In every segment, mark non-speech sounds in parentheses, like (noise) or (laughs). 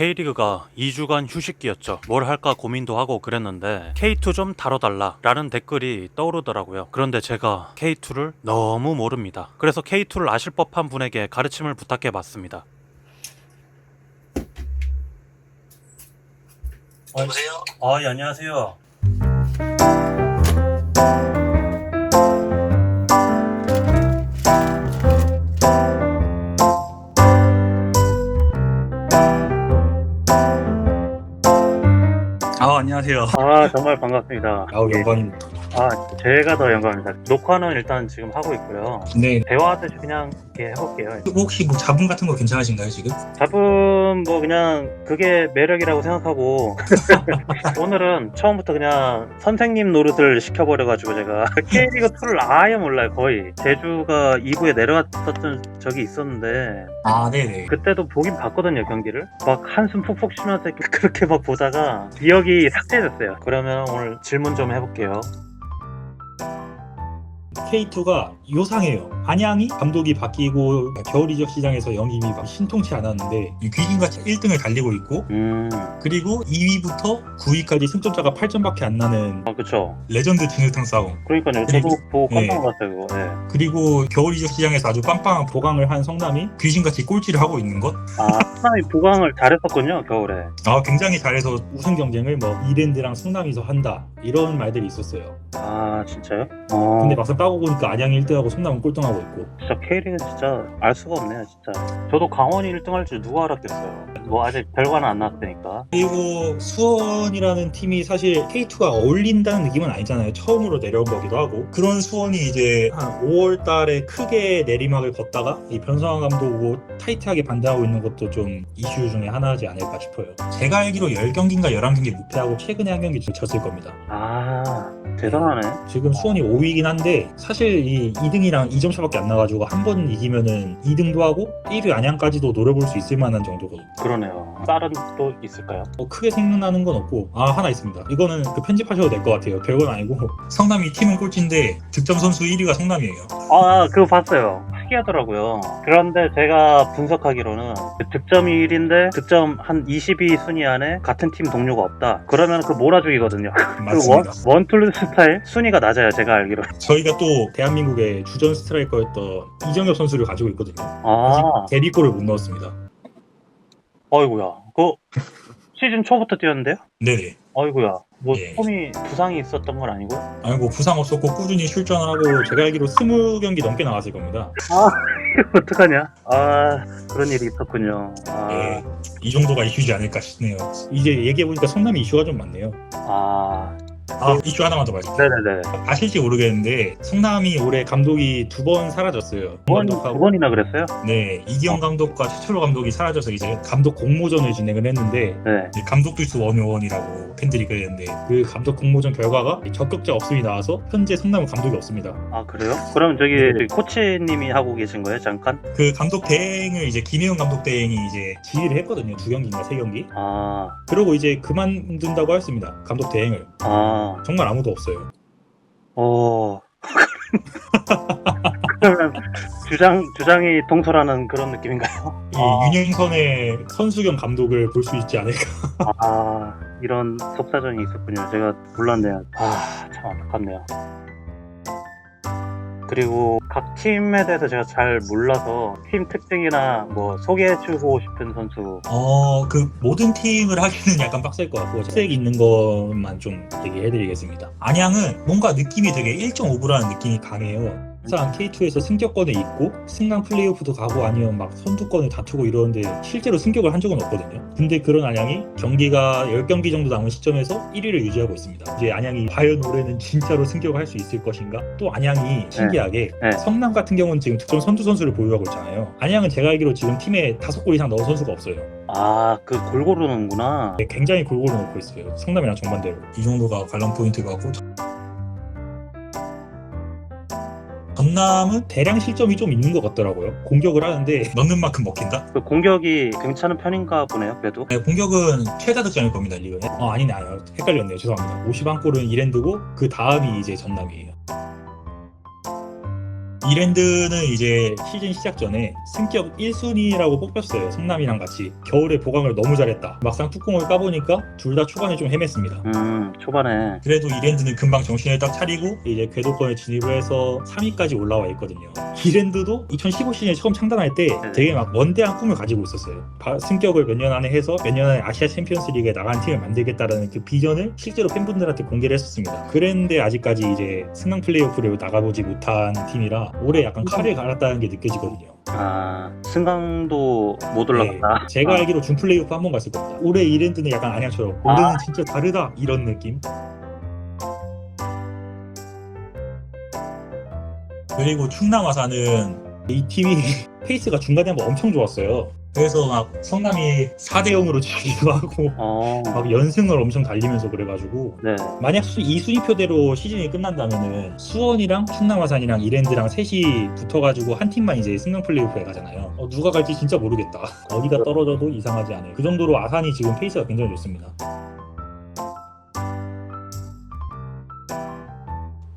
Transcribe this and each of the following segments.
K리그가 2주간 휴식기였죠. 뭘 할까 고민도 하고 그랬는데 K2 좀 다뤄달라 라는 댓글이 떠오르더라고요. 그런데 제가 K2를 너무 모릅니다. 그래서 K2를 아실 법한 분에게 가르침을 부탁해 봤습니다. 여보세요? 아, 예, 안녕하세요. 안녕하세요. 아, 정말 반갑습니다. 아우 예. 영광입니다. 아, 제가 더 영광입니다. 녹화는 일단 지금 하고 있고요. 네. 대화하듯이 그냥 이렇게 해볼게요. 혹시 뭐 자분 같은 거 괜찮으신가요 지금? 잡음 뭐 그냥 그게 매력이라고 생각하고 (laughs) 오늘은 처음부터 그냥 선생님 노릇을 시켜버려가지고 제가 (laughs) K리그 2를 아예 몰라요 거의 제주가 2부에 내려갔었던 적이 있었는데 아 네네. 그때도 보긴 봤거든요 경기를. 막 한숨 푹푹 쉬면서 (laughs) 그렇게 막 보다가 기억이 삭제됐어요. 그러면 오늘 질문 좀 해볼게요 K2가 요상해요. 안양이 감독이 바뀌고 겨울 이적 시장에서 영입이 막 신통치 않았는데 귀신같이 1등을 달리고 있고 음... 그리고 2위부터 9위까지 승점차가 8점밖에 안 나는 아 그쵸 레전드 진흙탕 싸움. 그러니까요 저도 그리고- 보고 깜짝 네. 놀랐어요 그거 네. 그리고 겨울 이적 시장에서 아주 빵빵한 보강을 한 성남이 귀신같이 꼴찌를 하고 있는 것. 아 사람이 보강을 잘했었군요 겨울에 아 굉장히 잘해서 우승 경쟁을 뭐 이랜드랑 성남이서 한다 이런 말들이 있었어요. 아 진짜요? 어 근데 막상 따고 보니까 안양이 1등하고 성남은 꼴등하고 있고 진짜 K리그 진짜 알 수가 없네요 진짜 저도 강원이 1등 할 줄 누가 알았겠어요 뭐 아직 결과는 안 나왔으니까 그리고 수원이라는 팀이 사실 K2가 어울린다는 느낌은 아니잖아요. 처음으로 내려온 거기도 하고. 그런 수원이 이제 한 5월 달에 크게 내리막을 걷다가 이 변성환 감독 오고 타이트하게 반대하고 있는 것도 좀 이슈 중에 하나지 않을까 싶어요. 제가 알기로 10경기인가 11경기 무패하고 최근에 한 경기 졌을 겁니다. 아 대단하네 지금 수원이 5위이긴 한데 사실 이 2등이랑 2점 차밖에 안 나가지고 한 번 이기면은 2등도 하고 1위 안양까지도 노려볼 수 있을 만한 정도거든요. 그러네요 쌀은 또 있을까요? 뭐 크게 생각나는 건 없고 아 하나 있습니다. 이거는 그 편집하셔도 될 것 같아요. 별건 아니고 성남이 팀은 꼴찌인데 득점 선수 1위가 성남이에요. 아 그거 봤어요 특이하더라고요 그런데 제가 분석하기로는 그 득점이 1인데 득점 한 22 순위 안에 같은 팀 동료가 없다 그러면 그 몰아주기거든요 (laughs) 그 원, 맞습니다. 원툴 스타일 순위가 낮아요 제가 알기로 저희가 또 대한민국의 주전 스트라이커였던 이정엽 선수를 가지고 있거든요. 아 아직 데뷔골을 못 넣었습니다. 어이구야 그 (laughs) 시즌 초부터 뛰었는데요? 네네. 어이구야 뭐 예. 폼이 부상이 있었던 건 아니고요? 아니 뭐 부상 없었고 꾸준히 출전을 하고 제가 알기로 20경기 넘게 나왔을 겁니다. 어떡하냐? 아 그런 일이 있었군요. 아, 네. 이 정도가 이슈지 않을까 싶네요. 이제 얘기해 보니까 성남이 이슈가 좀 많네요. 아 아, 이슈 하나만 더 말씀드릴게요. 네네네. 아실지 모르겠는데 성남이 올해 감독이 두 번 사라졌어요. 두, 번, 두 번이나 그랬어요? 네 이기영 감독과 최철호 감독이 사라져서 이제 감독 공모전을 진행을 했는데 네. 이제 감독 필수 원요원이라고 팬들이 그랬는데 그 감독 공모전 결과가 적극자 없음이 나와서 현재 성남은 감독이 없습니다. 아 그래요? 그럼 저기 코치님이 하고 계신 거예요? 잠깐? 그 감독 대행을 이제 김혜영 감독 대행이 이제 지휘를 했거든요. 두 경기인가 세 경기. 아, 그러고 이제 그만둔다고 했습니다. 감독 대행을 아, 정말 아무도 없어요. 어. 그러면 주장 주장이 동설하는 그런 느낌인가요? 이 아. 윤영선의 선수경 감독을 볼 수 있지 않을까. 아 이런 속사정이 있었군요. 제가 몰랐네요. 아참 안타깝네요. 그리고 각 팀에 대해서 제가 잘 몰라서 팀 특징이나 뭐 소개해주고 싶은 선수 어, 그 모든 팀을 하기는 약간 빡셀 것 같고 색 있는 것만 좀 얘기해드리겠습니다. 안양은 뭔가 느낌이 되게 1.5부라는 느낌이 강해요. 항상 K2에서 승격권을 잇고 승강 플레이오프도 가고 아니면 막 선두권을 다투고 이러는데 실제로 승격을 한 적은 없거든요. 근데 그런 안양이 경기가 10경기 정도 남은 시점에서 1위를 유지하고 있습니다. 이제 안양이 과연 올해는 진짜로 승격할 수 있을 것인가? 또 안양이 신기하게 네. 성남 같은 경우는 지금 득점 선두 선수를 보유하고 있잖아요. 안양은 제가 알기로 지금 팀에 다섯 골 이상 넣은 선수가 없어요. 아 그 골고루 넣는구나 네, 굉장히 골고루 넣고 있어요. 성남이랑 정반대로. 이 정도가 관람 포인트가 고 전남은 대량 실점이 좀 있는 것 같더라고요. 공격을 하는데 넣는 만큼 먹힌다? 그 공격이 괜찮은 편인가 보네요 그래도 네, 공격은 최다 득점일 겁니다, 리그에. 어, 아니네, 아니요. 헷갈렸네요. 죄송합니다. 51골은 이랜드고 그 다음이 이제 전남이에요. 이랜드는 이제 시즌 시작 전에 승격 1순위라고 뽑혔어요. 성남이랑 같이. 겨울에 보강을 너무 잘했다. 막상 뚜껑을 까보니까 둘 다 초반에 좀 헤맸습니다. 음, 초반에. 그래도 이랜드는 금방 정신을 딱 차리고 이제 궤도권에 진입을 해서 3위까지 올라와 있거든요. 이랜드도 2015 시즌에 처음 창단할 때 되게 막 원대한 꿈을 가지고 있었어요. 바- 승격을 몇 년 안에 해서 몇 년 안에 아시아 챔피언스 리그에 나간 팀을 만들겠다라는 그 비전을 실제로 팬분들한테 공개를 했었습니다. 그랬는데 아직까지 이제 승강 플레이오프를 나가보지 못한 팀이라 올해 약간 칼을 갈았다는 게 느껴지거든요. 아, 승강도 못 올라갔다. 네, 제가 아, 알기로 준 플레이오프 한 번 갔을 겁니다. 올해 이랜드는 약간 안양처럼 올해는 진짜 다르다 이런 느낌. 그리고 충남 아산은 이 팀이 (laughs) 페이스가 중간에 한번 엄청 좋았어요. 그래서 막 성남이 4대 0으로 지기도 하고 어, 막 연승을 엄청 달리면서 그래가지고 네. 만약 수, 이 순위표대로 시즌이 끝난다면은 수원이랑 충남 아산이랑 이랜드랑 셋이 붙어가지고 한 팀만 이제 승강 플레이오프에 가잖아요. 어, 누가 갈지 진짜 모르겠다. (laughs) 어디가 떨어져도 이상하지 않아요. 그 정도로 아산이 지금 페이스가 굉장히 좋습니다.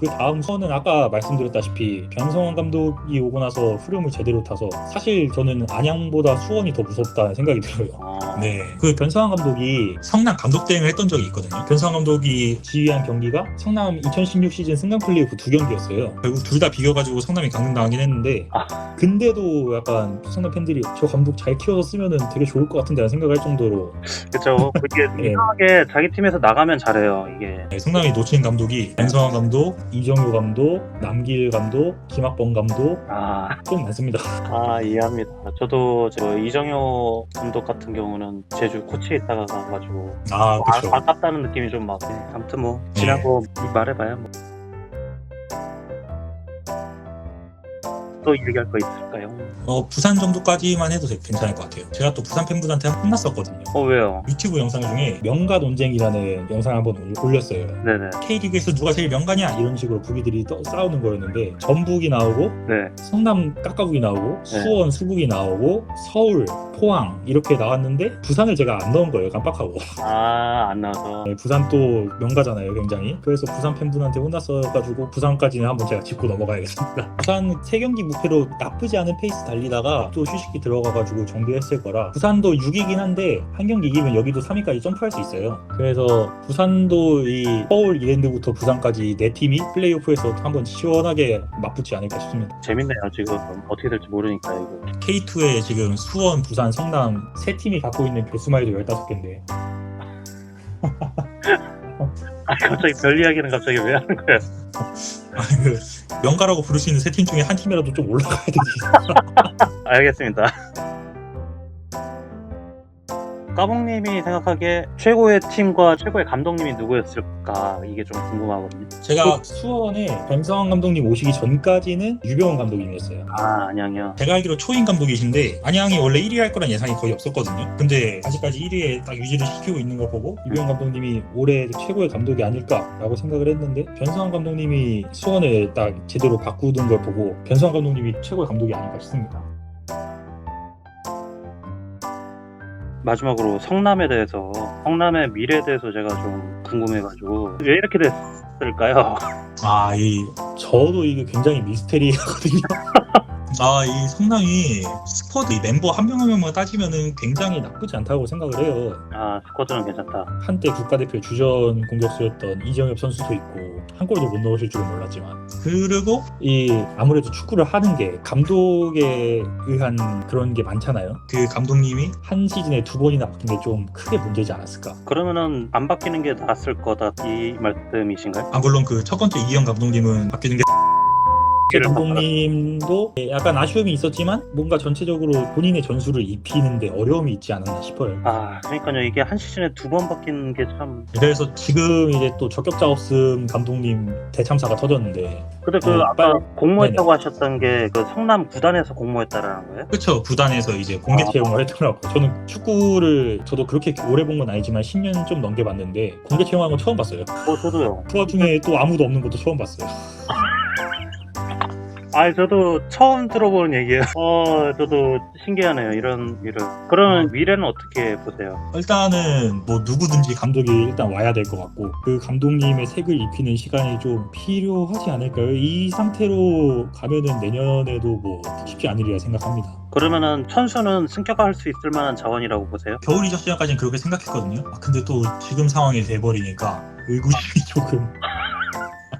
그 다음 수원은 아까 말씀드렸다시피 변성환 감독이 오고 나서 흐름을 제대로 타서 사실 저는 안양보다 수원이 더 무섭다는 생각이 들어요. 어, 네. 그 변성환 감독이 성남 감독 대행을 했던 적이 있거든요. 변성환 감독이 지휘한 경기가 성남 2016 시즌 승강 플레이오프 두 경기였어요. 결국 둘 다 비겨가지고 성남이 강등당하긴 했는데, 아. 근데도 약간 성남 팬들이 저 감독 잘 키워서 쓰면은 되게 좋을 것 같은데 라는 생각할 정도로 그쵸. 이게 (laughs) 네. 이상하게 자기 팀에서 나가면 잘해요, 이게. 네, 성남이 놓친 감독이 변성환 감독, 이정효 감독, 남길 감독, 김학범 감독 아, 좀 많습니다. 아, 이해합니다. 저도 저 이정효 감독 같은 경우는 제주 코치에 있다가 가가지고 아, 아깝다는 느낌이 좀 막. 네, 아무튼 뭐 지나고 말해봐요. 뭐. 또 얘기할 거 있을까요? 어, 부산 정도까지만 해도 되게 괜찮을 것 같아요. 제가 또 부산 팬분한테 혼났었거든요. 어 왜요? 유튜브 영상 중에 명가 논쟁이라는 영상 한번 올- 올렸어요. 네네. K리그에서 누가 제일 명가냐 이런 식으로 부기들이 떠- 싸우는 거였는데 전북이 나오고 네. 성남 깎아북이 나오고 수원 수북이 나오고 서울 포항 이렇게 나왔는데 부산을 제가 안 넣은 거예요 깜빡하고 아, 안 나와서. 네, 부산 또 명가잖아요 굉장히 그래서 부산 팬분한테 혼났어가지고 부산까지는 한번 제가 짚고 넘어가야겠습니다 (laughs) 부산 세 경기 무패로 나쁘지 않은 페이스 달리다가 또 휴식기 들어가가지고 정비했을 거라 부산도 6이긴 한데 한 경기 이기면 여기도 3위까지 점프할 수 있어요 그래서 부산도 이 서울 이랜드부터 부산까지 네 팀이 플레이오프에서 한번 시원하게 맞붙지 않을까 싶습니다 재밌네요, 지금. 어떻게 될지 모르니까, 이거. K2에 지금 수원, 부산, 성남 세 팀이 갖고 있는 배수마이도 15개인데 (laughs) 아, 갑자기 별 이야기는 갑자기 왜 하는 거야? (laughs) 아니, 그 명가라고 부를 수 있는 세 팀 중에 한 팀이라도 좀 올라가야 되지. 알겠습니다. 까봉님이 생각하기에 최고의 팀과 최고의 감독님이 누구였을까 이게 좀 궁금하거든요. 제가 수원에 변성환 감독님 오시기 전까지는 유병원 감독님이었어요. 아 안양이요. 제가 알기로 초임 감독이신데 안양이 원래 1위 할 거란 예상이 거의 없었거든요. 근데 아직까지 1위에 딱 유지를 시키고 있는 거 보고 유병원 감독님이 올해 최고의 감독이 아닐까라고 생각을 했는데 변성환 감독님이 수원을 딱 제대로 바꾸는 걸 보고 변성환 감독님이 최고의 감독이 아닐까 싶습니다. 마지막으로 성남에 대해서 성남의 미래에 대해서 제가 좀 궁금해가지고 왜 이렇게 됐을까요? 아, 이 저도 이게 굉장히 미스테리하거든요. (laughs) 아, 이 성남이 스쿼드 이 멤버 한 명 한 명만 따지면은 굉장히 나쁘지 않다고 생각을 해요. 아 스쿼드는 괜찮다. 한때 국가대표 주전 공격수였던 이정엽 선수도 있고 한 골도 못 넣으실 줄은 몰랐지만 그리고 이 아무래도 축구를 하는 게 감독에 의한 그런 게 많잖아요. 그 감독님이 한 시즌에 두 번이나 바뀐 게 좀 크게 문제지 않았을까? 그러면은 안 바뀌는 게 나았을 거다 이 말씀이신가요? 아 물론 그 첫 번째 이영 감독님은 바뀌는 게 감독님도 약간 아쉬움이 있었지만 뭔가 전체적으로 본인의 전술을 입히는데 어려움이 있지 않았나 싶어요. 아 그러니까요 이게 한 시즌에 두 번 바뀌는 게 참. 그래서 지금 이제 또 적격자 없음 감독님 대참사가 터졌는데 근데 그 어, 아까 빨리- 공모했다고 하셨던 게 그 성남 구단에서 공모했다라는 거예요? 그쵸 구단에서 이제 공개 아. 채용을 했더라고 저는 축구를 저도 그렇게 오래 본 건 아니지만 10년 좀 넘게 봤는데 공개 채용한 건 처음 봤어요 어 저도요. 그 와중에 또 아무도 없는 것도 처음 봤어요 (laughs) 아, 저도 처음 들어보는 얘기예요. 어, 저도 신기하네요. 이런 이런. 그러면 미래는 어떻게 보세요? 일단은 뭐 누구든지 감독이 일단 와야 될 것 같고 그 감독님의 색을 입히는 시간이 좀 필요하지 않을까요? 이 상태로 가면은 내년에도 뭐 쉽지 않으리라 생각합니다. 그러면은 선수는 승격할 수 있을 만한 자원이라고 보세요? 겨울 이적 시장까지는 그렇게 생각했거든요. 아, 근데 또 지금 상황이 돼버리니까 의구심이 (laughs) 조금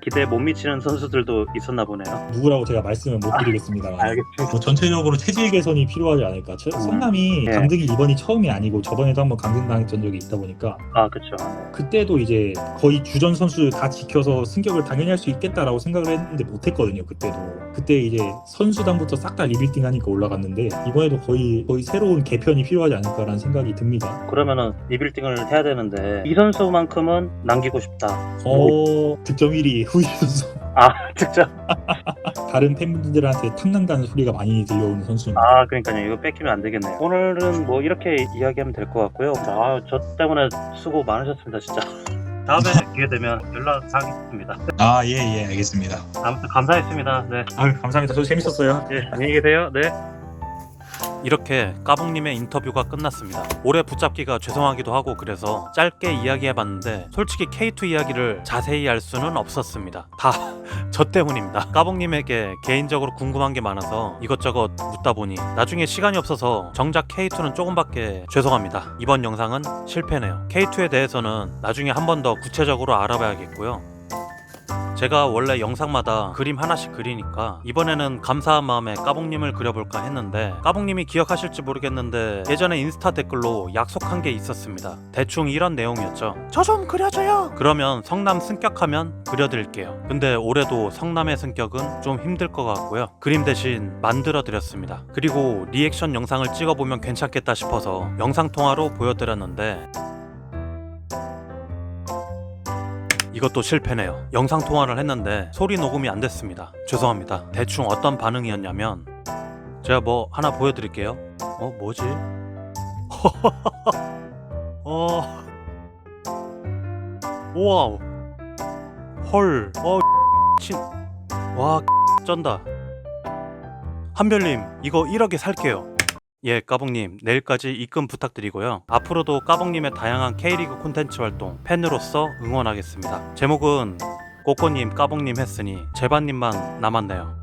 기대에 못 미치는 선수들도 있었나 보네요. 누구라고 제가 말씀을 못 드리겠습니다만 알겠습니다. 뭐 전체적으로 체질 개선이 필요하지 않을까. 저- 음. 성남이 네. 강등이 이번이 처음이 아니고 저번에도 한번 강등당했던 적이 있다 보니까 아, 그렇죠. 그때도 이제 거의 주전 선수 다 지켜서 승격을 당연히 할 수 있겠다라고 생각을 했는데 못했거든요. 그때도 그때 이제 선수단부터 싹 다 리빌딩 하니까 올라갔는데 이번에도 거의 거의 새로운 개편이 필요하지 않을까라는 생각이 듭니다. 그러면은 리빌딩을 해야 되는데 이 선수만큼은 남기고 싶다. 어 득점 1위 후이 선수 아, (laughs) 직접. (laughs) 다른 팬분들한테 탐난다는 소리가 많이 들려오는 선수입니다. 아, 그러니까요. 이거 뺏기면 안 되겠네요. 오늘은 뭐 이렇게 이야기하면 될 것 같고요. 아, 저 때문에 수고 많으셨습니다, 진짜. (laughs) 다음에 기회 되면 연락하겠습니다. 아 예 예 알겠습니다. 아무튼 감사했습니다. 네. 아 감사합니다. 저 재밌었어요. 예, 안녕히 계세요. 네. 이렇게 까봉님의 인터뷰가 끝났습니다. 오래 붙잡기가 죄송하기도 하고 그래서 짧게 이야기해봤는데 솔직히 K2 이야기를 자세히 알 수는 없었습니다. 다 (laughs) 저 때문입니다. 까봉님에게 개인적으로 궁금한 게 많아서 이것저것 묻다 보니 나중에 시간이 없어서 정작 K2는 조금밖에 죄송합니다. 이번 영상은 실패네요. K2에 대해서는 나중에 한 번 더 구체적으로 알아봐야겠고요. 제가 원래 영상마다 그림 하나씩 그리니까 이번에는 감사한 마음에 까봉님을 그려볼까 했는데 까봉님이 기억하실지 모르겠는데 예전에 인스타 댓글로 약속한 게 있었습니다. 대충 이런 내용이었죠. 저 좀 그려줘요. 그러면 성남 승격하면 그려드릴게요. 근데 올해도 성남의 승격은 좀 힘들 것 같고요. 그림 대신 만들어 드렸습니다. 그리고 리액션 영상을 찍어보면 괜찮겠다 싶어서 영상 통화로 보여드렸는데 이것도 실패네요. 영상 통화를 했는데 소리 녹음이 안 됐습니다. 죄송합니다. 대충 어떤 반응이었냐면 제가 뭐 하나 보여드릴게요. 어 뭐지? (laughs) 어 와우 헐 어, (laughs) 친. 와 (laughs) 쩐다. 한별님 이거 1억에 살게요. 예, 까봉님 내일까지 입금 부탁드리고요. 앞으로도 까봉님의 다양한 K리그 콘텐츠 활동 팬으로서 응원하겠습니다. 제목은 꼬꼬님, 까봉님 했으니 제반님만 남았네요.